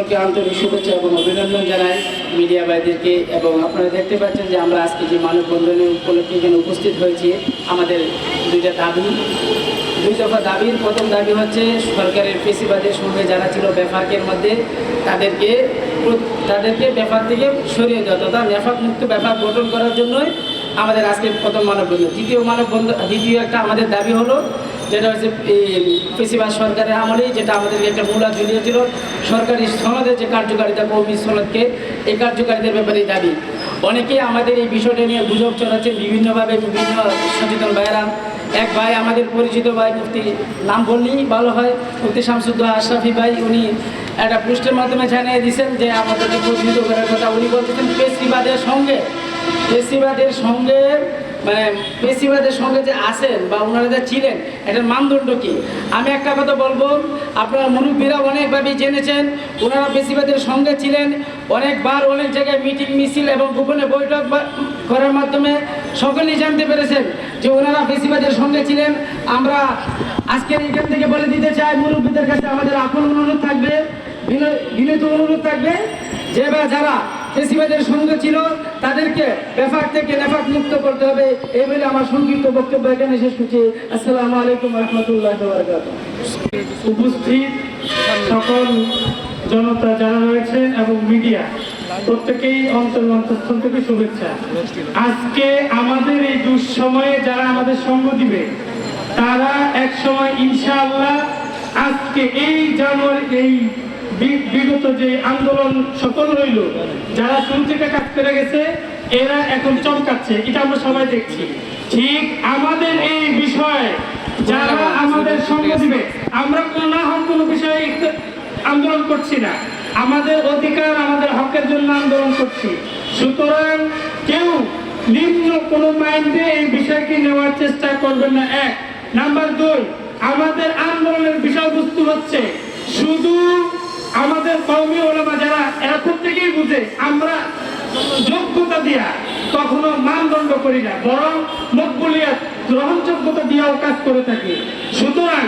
সকলকে আন্তরিক শুভেচ্ছা এবং অভিনন্দন জানাই মিডিয়া ভাইদেরকে। এবং আপনারা দেখতে পাচ্ছেন যে আমরা আজকে যে মানববন্ধনে উপলক্ষে এখানে উপস্থিত হয়েছি, আমাদের দুইটা দাবি। দুই দফা দাবির প্রথম দাবি হচ্ছে, সরকারের পেশিবাদের সঙ্গে যারা ছিল বেফাকের মধ্যে, তাদেরকে তাদেরকে ব্যাপার থেকে সরিয়ে দেওয়া, তথা নেফাক মুক্ত ব্যাপার গঠন করার জন্যই আমাদের আজকে প্রথম মানববন্ধন। দ্বিতীয় মানববন্ধন দ্বিতীয় একটা আমাদের দাবি হলো যেটা হচ্ছে, এই পেশিবাদ সরকারের আমলেই যেটা আমাদেরকে একটা মূলা ঝুলিয়েছিল, সরকারি সনদের যে কার্যকারিতা কৌমি সনদকে, এই কার্যকারিতার ব্যাপারে দাবি। অনেকেই আমাদের এই বিষয়টা নিয়ে গুজব চলাচ্ছেন বিভিন্নভাবে, বিভিন্ন সচেতন ভাইয়েরা। এক ভাই, আমাদের পরিচিত ভাই, মুফতি নাম বললেই ভালো হয় মুফতি শামসুদ্দোহা আশরাফি ভাই, উনি একটা পোস্টের মাধ্যমে জানিয়ে দিয়েছেন যে আমাদেরকে পরিচিত করার কথা উনি বলতেছেন পেশিবাদের সঙ্গে পেশিবাদের সঙ্গে মানে পেশিবাদের সঙ্গে যে আছেন বা ওনারা যে ছিলেন, এটার মানদণ্ড কি? আমি একটা কথা বলব, আপনারা মুরব্বীরা অনেকভাবেই জেনেছেন, ওনারা পেশিবাদের সঙ্গে ছিলেন, অনেকবার অনেক জায়গায় মিটিং, মিছিল এবং গোপনে বৈঠক করার মাধ্যমে সকলেই জানতে পেরেছেন যে ওনারা পেশিবাদের সঙ্গে ছিলেন। আমরা আজকের এখান থেকে বলে দিতে চাই, মুরব্বীদের কাছে আমাদের আপন অনুরোধ থাকবে বিনীত অনুরোধ থাকবে যে বা যারা ফেসিবাদের সঙ্গে ছিল, তাদেরকে বেফাক থেকে নেফাক মুক্ত করতে হবে, এই বলে আমার সংক্ষিপ্ত বক্তব্য এখানে শেষ করছি। আসসালামু আলাইকুম রহমতুল্লাহ উপস্থিত সকল জনতা যারা রয়েছেন এবং মিডিয়া, প্রত্যেকেই অন্তর অন্তঃস্থল থেকে শুভেচ্ছা। আজকে আমাদের এই দুঃসময়ে যারা আমাদের সঙ্গ দিবে, তারা এক সময় ইনশাআল্লাহ আজকে এই জানুয়ারি এই বিগত যে আন্দোলন সফল হইল, যারা শুরু থেকে কাজ করে গেছে, এরা এখন চমকাচ্ছে, এটা আমরা সবাই দেখছি। ঠিক আমাদের এই বিষয়ে, যারা আমাদের সঙ্গে দিবে, আমরা কোনো না হোক কোনো বিষয়ে আন্দোলন করছি না। আমাদের অধিকার, আমাদের হকের জন্য আন্দোলন করছি। সুতরাং কেউ নিম্ন কোনো মাইন্ডে এই বিষয়কে নেওয়ার চেষ্টা করবেন না। এক। নাম্বার দুই, আমাদের আন্দোলনের বিষয়বস্তু হচ্ছে শুধু আমাদের কৌমি ওলামা যারা, এরা প্রত্যেকেই বুঝে, আমরা যোগ্যতা দিয়া কখনো মানদণ্ড করি না, বরং মকবুলিয়াত গ্রহণযোগ্যতা দিয়াও কাজ করে থাকি। সুতরাং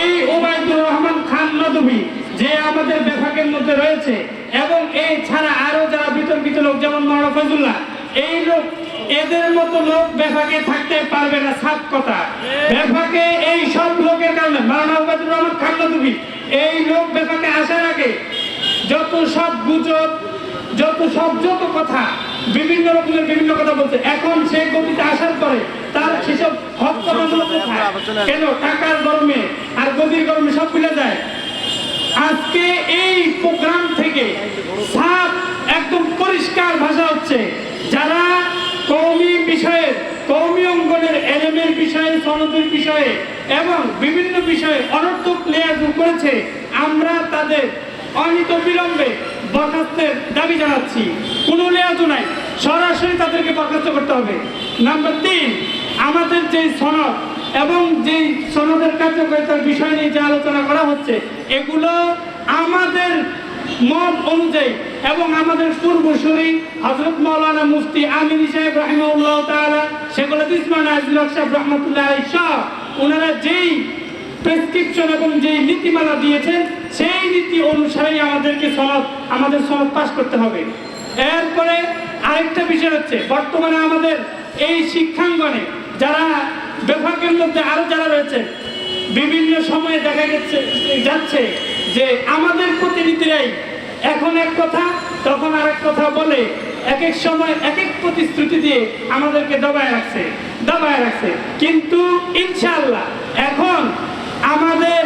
এই ওবায়দুর রহমান খান নদবী যে আমাদের বেফাকের মধ্যে রয়েছে, এবং এই ছাড়া আরও যারা বিতর্কিত লোক, যেমন মৌলানা এই লোক, এদের মতো লোক বেফাকে থাকতে পারবে না, সাত কথা। বেফাকে এই সব লোকের কারণে মৌলানা ওবায়দুর রহমান খান নদবী এই লোক বেফাকে আসার আগে যত সব গুজব যত সব যত কথা বিভিন্ন রকমের বিভিন্ন কথা বলছে। এখন সে গতিতে আসার পরে তার সেসব হক কেন? টাকার গরমে আর গদির গরমে সব মিলে যায়। আজকে এই প্রোগ্রাম থেকে সাফ একদম পরিষ্কার ভাষা হচ্ছে যারা কৌমি বিষয়ে কৌমি অঙ্গনের এলেমের বিষয়ে সনদের বিষয়ে এবং বিভিন্ন বিষয়ে অনর্থক লেয়ার করেছে, আমরা তাদের অনিত বিলম্বে বরখাস্তের দাবি জানাচ্ছি। কোনো লেয়াজু নাই। সরাসরি তাদেরকে বরখাস্ত করতে হবে। নাম্বার তিন, আমাদের যে সনদ এবং যে সনদের কার্যকারিতার বিষয় নিয়ে যে আলোচনা করা হচ্ছে, এগুলো আমাদের মত অনুযায়ী এবং আমাদের পূর্বসূরি হজরত মৌলানা মুফতি আমিন সাহেব রাহিমউল্লাহ তাআলা, সেগুলো ইসমান সাহেব রহমতুল্লাহ সহ ওনারা যেই প্রেসক্রিপশন এবং যেই নীতিমালা দিয়েছেন, সেই নীতি অনুসারেই আমাদেরকে সনদ, আমাদের সনদ পাশ করতে হবে। এরপরে আরেকটা বিষয় হচ্ছে, বর্তমানে আমাদের এই শিক্ষাঙ্গনে যারা বিভাগের মধ্যে আরও যারা রয়েছে, বিভিন্ন সময়ে দেখা গেছে, যাচ্ছে যে আমাদের প্রতিনিধিরাই এখন এক কথা, তখন আরেক কথা বলে এক এক সময় এক এক প্রতিশ্রুতি দিয়ে আমাদেরকে দবায় রাখছে। দবায় রাখছে। কিন্তু ইনশাল্লাহ এখন আমাদের,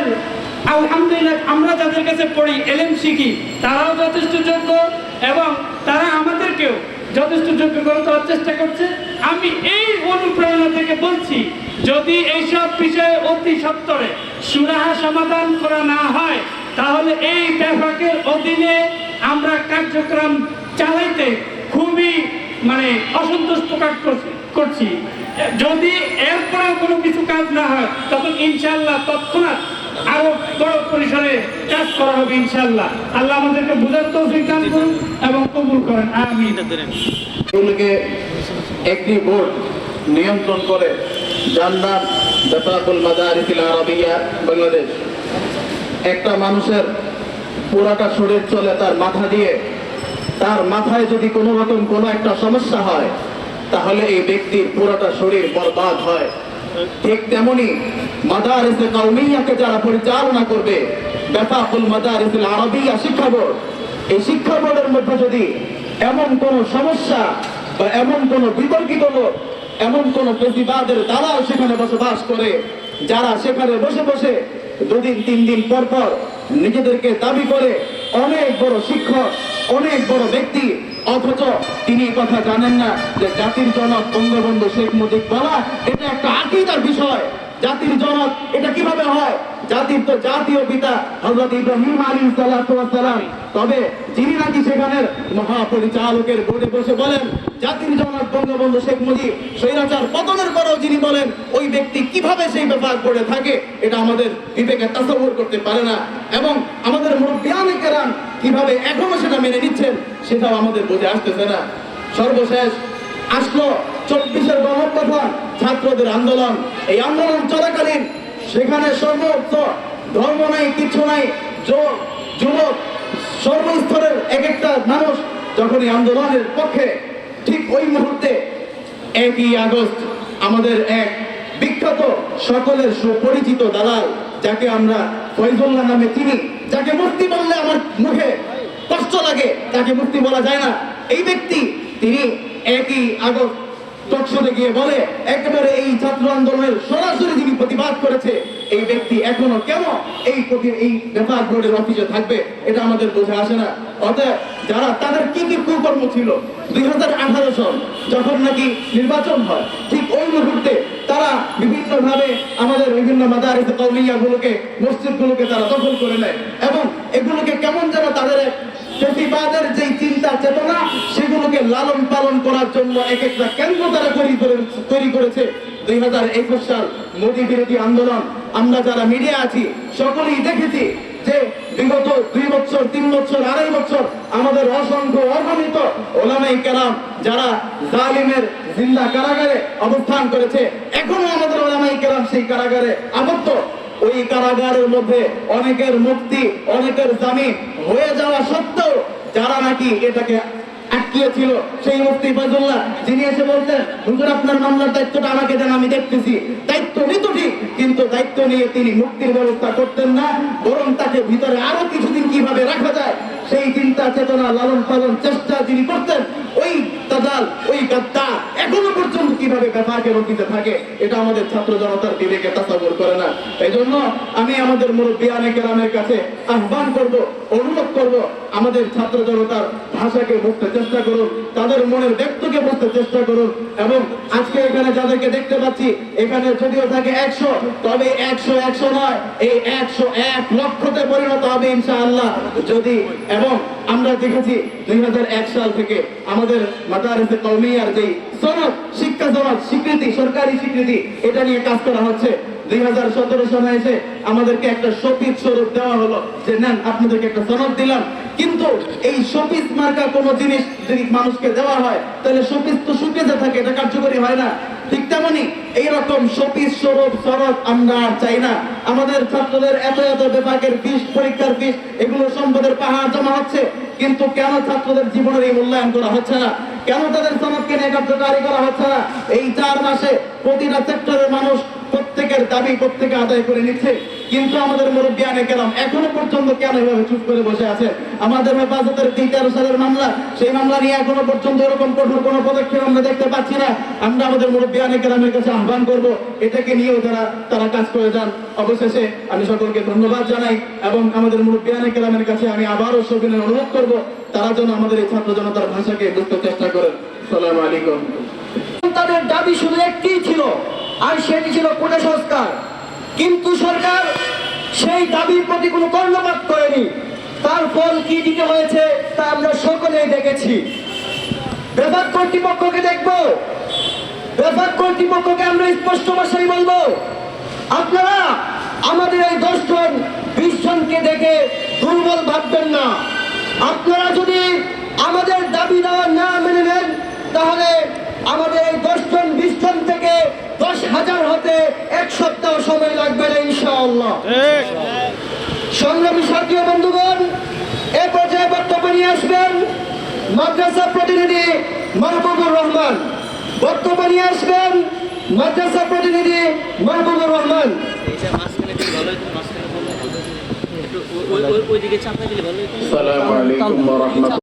আলহামদুলিল্লাহ আমরা যাদের কাছে পড়ি এলেম শিখি তারাও যথেষ্ট যোগ্য এবং তারা আমাদেরকেও যথেষ্ট যোগ্য করে তোলার চেষ্টা করছে। আমি এই অনুপ্রেরণা থেকে বলছি, যদি এইসব বিষয়ে অতি সত্তরে সুরাহা সমাধান করা না হয়, তাহলে এই ব্যাপকের অধীনে আমরা কার্যক্রম চালাইতে খুবই মানে অসন্তোষ প্রকাশ করছি- যদি এরপরেও কোনো কিছু কাজ না হয়, তখন ইনশাল্লাহ তৎক্ষণাৎ আরও বড় পরিসরে কাজ করা হবে ইনশাল্লাহ আল্লাহ আমাদেরকে বুঝার তৌফিক দান করুন এবং কবুল করেন। এগুলোকে একটি ভোট নিয়ন্ত্রণ করে নাম বেফাকুল মাদারিফিল আরবিয়া, বাংলাদেশ। একটা মানুষের পুরাটা শরীর চলে তার মাথা দিয়ে তার মাথায় যদি কোনো রকম কোনো একটা সমস্যা হয়, তাহলে এই ব্যক্তির পুরোটা শরীর বরবাদ হয়। ঠিক তেমনি মাদারিসে কওমিয়াকে যারা পরিচালনা করবে, বেফাকুল মাদারিসুল আরবিয়া শিক্ষা বোর্ড, এই শিক্ষা বোর্ডের মধ্যে যদি এমন কোন সমস্যা বা এমন কোন বিতর্কিত লোক, এমন কোন প্রতিবাদের দালাল সেখানে বসবাস করে, যারা সেখানে বসে বসে দুদিন তিন দিন পর পর নিজেদেরকে দাবি করে অনেক বড় শিক্ষক অনেক বড় ব্যক্তি, অথচ তিনি কথা জানেন না যে জাতির জনক বঙ্গবন্ধু শেখ মুজিব বলা, এটা একটা আকিদার বিষয়। জাতির জনক, এটা কীভাবে হয়? জাতির তো জাতীয় পিতা হযরত ইব্রাহিম সালাতু সালাম। তবে যিনি নাকি সেখানের মহাপরিচালকের বোর্ডে বসে বলেন, জাতির জনক বঙ্গবন্ধু শেখ মুজিব, স্বৈরাচার পতনের পরেও যিনি বলেন, ওই ব্যক্তি কীভাবে সেই ব্যাপার করে থাকে, এটা আমাদের বিবেকে তাসব্বুর করতে পারে না। এবং আমাদের মুরব্বিয়ানে কেরাম কীভাবে এখনও সেটা মেনে নিচ্ছেন, সেটাও আমাদের বুঝে আসতেছে না। সর্বশেষ আসলো চব্বিশের গণপ্রধান ছাত্রদের আন্দোলন। এই আন্দোলন চলাকালীন সেখানে সর্বোচ্চ ধর্ম নাই, কিছু নাই যুবক, সর্বস্তরের এক একটা মানুষ যখন এই আন্দোলনের পক্ষে ঠিক ওই মুহূর্তে একই আগস্ট আমাদের এক বিখ্যাত সকলের সুপরিচিত দালাল, যাকে আমরা ফয়জুল্লাহ নামে চিনি, যাকে মুক্তি আমার মুখে কষ্ট লাগে, তাকে মুক্তি বলা যায় না। এই ব্যক্তি, তিনি একই আগস্ট টকশোতে গিয়ে বলে, একেবারে এই ছাত্র আন্দোলনের সরাসরি যিনি প্রতিবাদ করেছে, এই ব্যক্তি এখনও কেন এই এই ব্যাপার বোর্ডের অফিসে থাকবে? এটা আমাদের বোঝা আসে না। অতএব যারা তাদের কি কি কুকর্ম ছিল, দুই হাজার আঠারো সন যখন নাকি নির্বাচন হয়, ঠিক ওই মুহূর্তে তারা বিভিন্ন ভাবে আমাদের বিভিন্ন মাদারিস কৌমিয়া গুলোকে মসজিদ গুলোকে তারা দখল করে নেয়। এবং এগুলোকে কেমন যেন তাদের প্রতিবাদের যে চিন্তা চেতনা, সেগুলোকে লালন পালন করার জন্য এক একটা কেন্দ্র তারা তৈরি করে- তৈরি করেছে। দুই হাজার একুশ সাল মোদী বিরোধী আন্দোলন, আমরা যারা মিডিয়া আছি, সকলেই দেখেছি বিগত দুই বছর, তিন বছর, আড়াই বছর আমাদের অসংখ্য অগণিত ওলামাই কেরাম যারা জালিমের জিন্দা কারাগারে অবস্থান করেছে, এখনও আমাদের ওলামাই কেরাম সেই কারাগারে আবদ্ধ। ওই কারাগারের মধ্যে অনেকের মুক্তি, অনেকের জামিন হয়ে যাওয়া সত্ত্বেও যারা নাকি এটাকে আটকিয়েছিল, সেই মুফতি ফজলুল্লাহ, যিনি এসে বলতেন, হুজুর, আপনার মামলার দায়িত্বটা আমাকে দেন, আমি দেখতেছি। দায়িত্ব নিত ঠিক, কিন্তু নিয়ে তিনি মুক্তির ব্যবস্থা করতেন না, বরং তাকে ভিতরে আরও কিছুদিন কীভাবে রাখা যায়, সেই চিন্তা, চেতনা লালন পালন চেষ্টা যিনি করতেন, ওই তাজাল ওই গাদ্দা এখনও পর্যন্ত কীভাবে ব্যাপারকে রকিতে থাকে, এটা আমাদের ছাত্র জনতার বিবেকে তাসাবর করে না। এই জন্য আমি আমাদের মুরব্বিয়ানে কেরামের কাছে আহ্বান করব, অনুরোধ করব, আমাদের ছাত্র জনতার ভাষাকে বুঝতে চেষ্টা করুন, তাদের মনের ব্যক্তকে বুঝতে চেষ্টা করুন, এবং আজকে এখানে যাদেরকে দেখতে পাচ্ছি, এখানে যদিও থাকে একশো, তবে একশো একশো নয়, এই একশো এক লক্ষতে পরিণত হবে ইনশাআল্লাহ। যদি, এবং আমরা দেখেছি দুই সাল থেকে আমাদের মাদারিসে কৌমিয়ার যেই সনদ, শিক্ষা সনদ, স্বীকৃতি, সরকারি স্বীকৃতি, এটা নিয়ে কাজ করা হচ্ছে। দুই হাজার সতেরো সালে এসে আমাদেরকে একটা শপথ স্বরূপ দেওয়া হলো যে, নেন, আপনাদেরকে একটা সনদ দিলাম। কিন্তু এই শপিস মার্কা কোনো জিনিস যদি মানুষকে দেওয়া হয়, তাহলে শপিস তো শুকিয়ে থাকে, এটা কার্যকরী হয় না। ঠিক তেমনি এইরকম সতীশ স্বরূপ সরব আমরা আর চাই না। আমাদের ছাত্রদের এত এত বিভাগের বিষ, পরীক্ষার বিষ, এগুলো সম্পদের পাহাড় জমা হচ্ছে। কিন্তু কেন ছাত্রদের জীবনের এই মূল্যায়ন করা হচ্ছে না? কেন তাদের সনদকে নিয়ে কার্যকারী করা হচ্ছে না? এই চার মাসে প্রতিটা সেক্টরের মানুষ প্রত্যেকের দাবি প্রত্যেকে আদায় করে নিচ্ছে। কিন্তু আমাদের মুরব্বিয়ানে কেন এখনও পর্যন্ত কেন এভাবে চুপ করে বসে আছে? আমাদের হেফাজতের যে তেরো সালের মামলা, সেই মামলা নিয়ে এখনও পর্যন্ত এরকম কঠোর কোনো পদক্ষেপ আমরা দেখতে পাচ্ছি না। আমরা আমাদের মুরব্বিয়ানে কেরামের কাছে আহ্বান করব, এটাকে নিয়েও যারা তারা কাজ করে যান। অবশেষে আমি সকলকে ধন্যবাদ জানাই এবং আমাদের মুরব্বিয়ানে কেরামের কাছে আমি আবারও সবিনের অনুরোধ করব, তারা যেন আমাদের এই ছাত্র জনতার ভাষাকে বুঝতে চেষ্টা করেন। সালাম আলাইকুম। তাদের দাবি শুধু একটি ছিল, আর সেটি ছিল কোটা সংস্কার। কিন্তু সরকার সেই দাবির প্রতি কোনো কর্ণপাত করেনি। তার ফল কি দিতে হয়েছে তা আমরা সকলেই দেখেছি। বিভাগ কর্তৃপক্ষকে দেখব। বিভাগ কর্তৃপক্ষকে আমরা স্পষ্ট ভাষায় বলব, আপনারা আমাদের এই দশজন বিশ জনকে দেখে দুর্বল ভাববেন না। আপনারা যদি আমাদের দাবি দেওয়া না মেনে নেন, তাহলে আমাদের এই দশজন বিশ জন থেকে দশ হাজার হতে এক সপ্তাহ সময় লাগবে না ইনশাআল্লাহ। সংগ্রামী সাথী ও বন্ধুগণ নিয়ে আসবেন মাদ্রাসা প্রতিনিধি মাহবুবুর রহমান। বক্তব্য নিয়ে আসবেন মাদ্রাসা প্রতিনিধি মাহবুবুর রহমান। ভালো